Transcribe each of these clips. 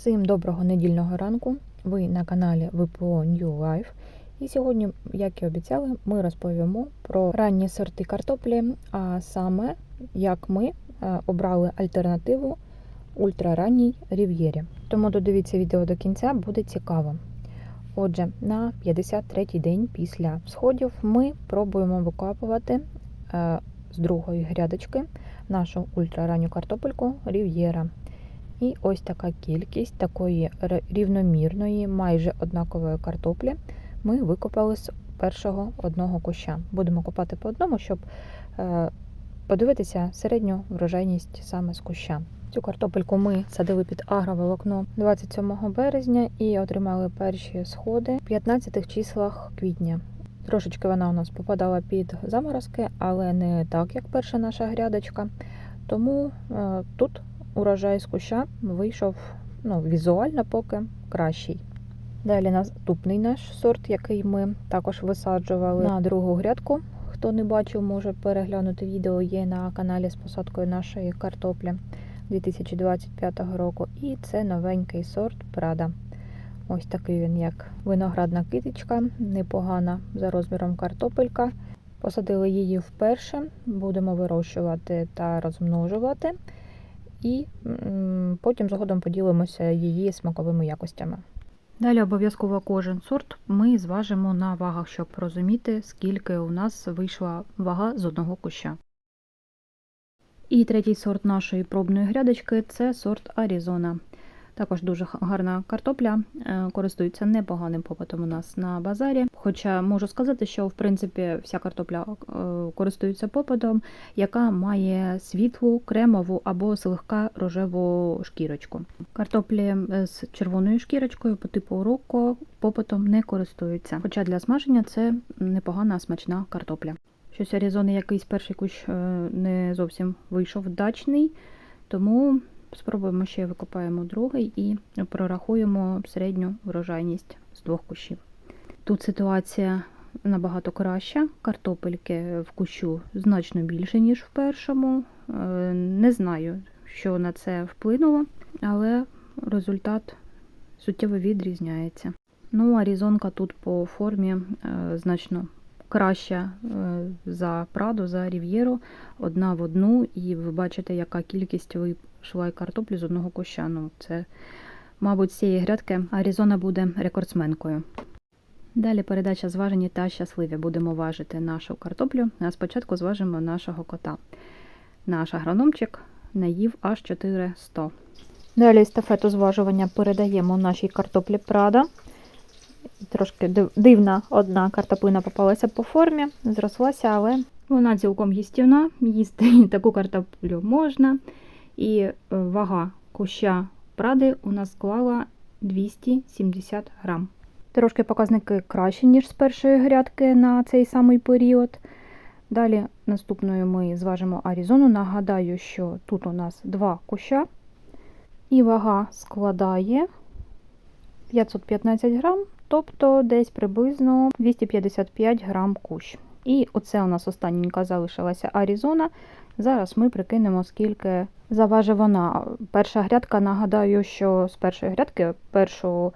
Всім доброго недільного ранку. Ви на каналі ВПО New Life. І сьогодні, як і обіцяли, ми розповімо про ранні сорти картоплі, а саме як ми е, обрали альтернативу ультраранній рів'єрі. Тому додивіться відео до кінця, буде цікаво. Отже, на 53-й день після сходів ми пробуємо викопувати е, з другої грядочки нашу ультраранню картопельку рів'єра. І ось така кількість такої рівномірної, майже однакової картоплі ми викопали з першого одного куща. Будемо копати по одному, щоб е, подивитися середню врожайність саме з куща. Цю картопельку ми садили під агроволокно 27 березня і отримали перші сходи в 15 числах квітня. Трошечки вона у нас попадала під заморозки, але не так, як перша наша грядочка. Тому е, тут урожай з куща вийшов ну, візуально поки кращий. Далі наступний наш сорт, який ми також висаджували на другу грядку. Хто не бачив, може переглянути відео є на каналі з посадкою нашої картоплі 2025 року. І це новенький сорт Прада. Ось такий він, як виноградна китичка, непогана за розміром картопелька. Посадили її вперше, будемо вирощувати та розмножувати і потім згодом поділимося її смаковими якостями. Далі обов'язково кожен сорт ми зважимо на вагах, щоб розуміти, скільки у нас вийшла вага з одного куща. І третій сорт нашої пробної грядочки це сорт Аризона. Також дуже гарна картопля, е, користується непоганим попитом у нас на базарі. Хоча можу сказати, що в принципі вся картопля е, користується попитом, яка має світлу, кремову або слегка рожеву шкірочку. Картоплі е, з червоною шкірочкою по типу роко попитом не користуються. Хоча для смаження це непогана смачна картопля. Щось Аризони якийсь перший кущ не зовсім вийшов вдачний, тому Спробуємо ще викопаємо другий і прорахуємо середню врожайність з двох кущів. Тут ситуація набагато краща. Картопельки в кущу значно більше, ніж в першому. Е, Не знаю, що на це вплинуло, але результат суттєво відрізняється. Ну, а різонка тут по формі е, значно краща е, за Праду, за Рів'єру, одна в одну, і ви бачите, яка кількість вийшла і картоплі з одного куща. Ну, це, мабуть, з цієї грядки Аризона буде рекордсменкою. Далі передача зважені та щасливі. Будемо важити нашу картоплю, а спочатку зважимо нашого кота. Наш агрономчик наїв аж 400. Далі естафету зважування передаємо нашій картоплі Прада. Трошки дивна одна картоплина попалася по формі, зрослася, але вона цілком їстівна. Їсти таку картоплю можна. І е, вага куща пради у нас склала 270 грам. Трошки показники кращі, ніж з першої грядки на цей самий період. Далі наступною ми зважимо Аризону. Нагадаю, що тут у нас два куща, і вага складає 515 грам, тобто десь приблизно 255 грам кущ. І оце у нас останненька залишилася Аризона. Зараз ми прикинемо, скільки заважить вона. Перша грядка, нагадаю, що з першої грядки першу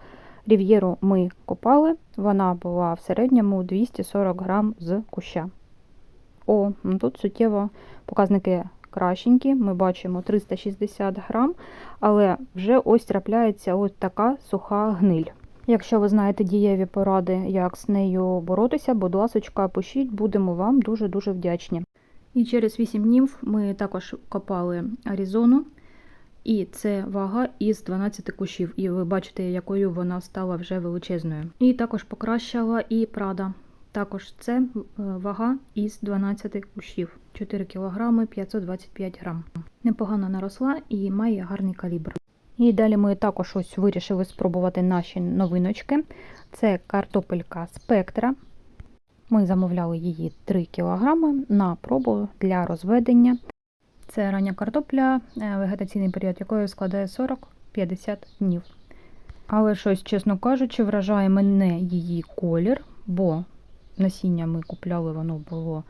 рів'єру ми копали, вона була в середньому 240 грам з куща. О, ну тут суттєво показники кращенькі, ми бачимо 360 грам, але вже ось трапляється ось така суха гниль. Якщо ви знаєте дієві поради, як з нею боротися, будь ласочка, пишіть, будемо вам дуже-дуже вдячні. І через 8 днів ми також копали Аризону, і це вага із 12 кущів. І ви бачите, якою вона стала вже величезною. І також покращала і Прада. Також це е, вага із 12 кущів. 4 кг 525 грам. Непогано наросла і має гарний калібр. І далі ми також ось вирішили спробувати наші новиночки. Це картопелька спектра. Ми замовляли її 3 кг на пробу для розведення. Це рання картопля, е, вегетаційний період якої складає 40-50 днів. Але щось, чесно кажучи, вражає мене її колір, бо насіння ми купляли, воно було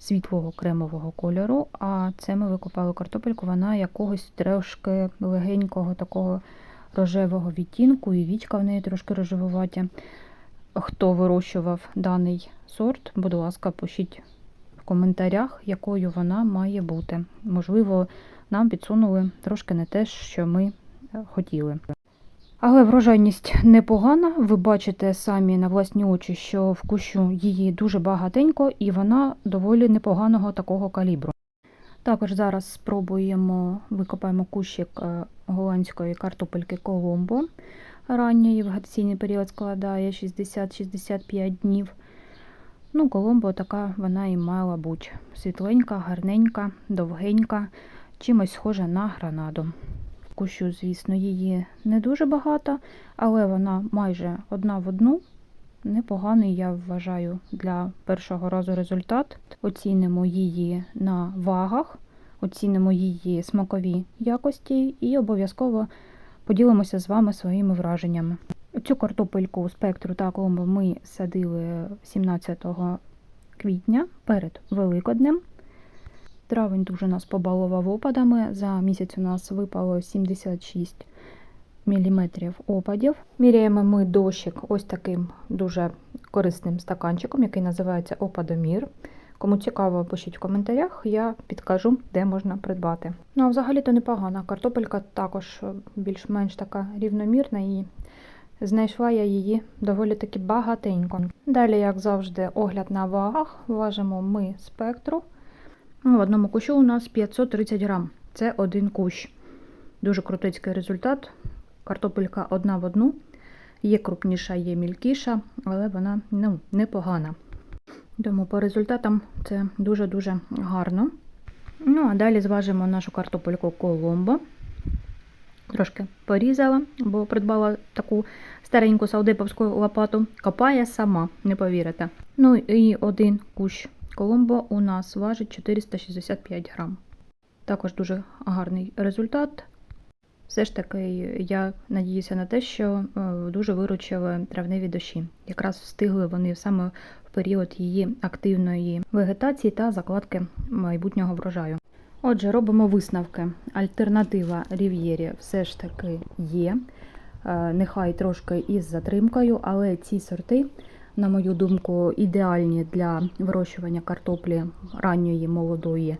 світлого кремового кольору, а це ми викопали картопельку, вона якогось трошки легенького такого рожевого відтінку, і вічка в неї трошки рожевуваті. Хто вирощував даний сорт, будь ласка, пишіть в коментарях, якою вона має бути. Можливо, нам підсунули трошки не те, що ми хотіли. Але врожайність непогана. Ви бачите самі на власні очі, що в кущу її дуже багатенько, і вона доволі непоганого такого калібру. Також зараз спробуємо викопаємо кущик е, голландської картопельки Коломбо. Ранньої вегетаційний період складає 60-65 днів. Ну, Коломбо така вона і мала бути. Світленька, гарненька, довгенька, чимось схожа на гранаду. Кущу, звісно, її не дуже багато, але вона майже одна в одну. Непоганий, я вважаю, для першого разу результат. Оцінимо її на вагах, оцінимо її смакові якості і обов'язково поділимося з вами своїми враженнями. Цю картопельку спектру та ми садили 17 квітня перед Великоднем. Травень дуже нас побалував опадами. За місяць у нас випало 76 мм опадів. Міряємо ми дощик ось таким дуже корисним стаканчиком, який називається опадомір. Кому цікаво, пишіть в коментарях, я підкажу, де можна придбати. Ну, а взагалі-то непогана. Картопелька також більш-менш така рівномірна і знайшла я її доволі таки багатенько. Далі, як завжди, огляд на вагах. Важимо ми спектру. Ну, в одному кущу у нас 530 грам. Це один кущ. Дуже крутицький результат. Картопелька одна в одну. Є крупніша, є мілкіша, але вона ну, непогана. Тому по результатам це дуже-дуже гарно. Ну, а далі зважимо нашу картопельку Коломбо. Трошки порізала, бо придбала таку стареньку саудиповську лопату. Копає сама, не повірите. Ну і один кущ Коломбо у нас важить 465 грам. Також дуже гарний результат. Все ж таки, я надіюся на те, що е, дуже виручили травневі дощі. Якраз встигли вони саме в період її активної вегетації та закладки майбутнього врожаю. Отже, робимо висновки. Альтернатива Рів'єрі все ж таки є. Е, Нехай трошки із затримкою, але ці сорти, на мою думку, ідеальні для вирощування картоплі ранньої молодої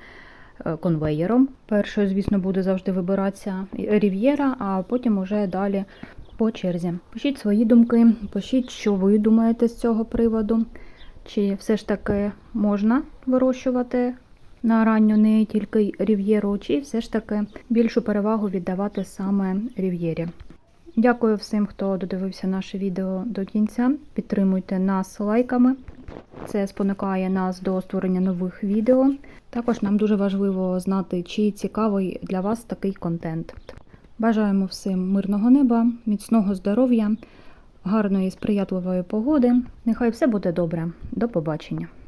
е, конвеєром. Першою, звісно, буде завжди вибиратися Рів'єра, а потім уже далі по черзі. Пишіть свої думки, пишіть, що ви думаєте з цього приводу. Чи все ж таки можна вирощувати на ранню не тільки рів'єру, чи все ж таки більшу перевагу віддавати саме рів'єрі. Дякую всім, хто додивився наше відео до кінця. Підтримуйте нас лайками. Це спонукає нас до створення нових відео. Також нам дуже важливо знати, чи цікавий для вас такий контент. Бажаємо всім мирного неба, міцного здоров'я, гарної сприятливої погоди. Нехай все буде добре. До побачення!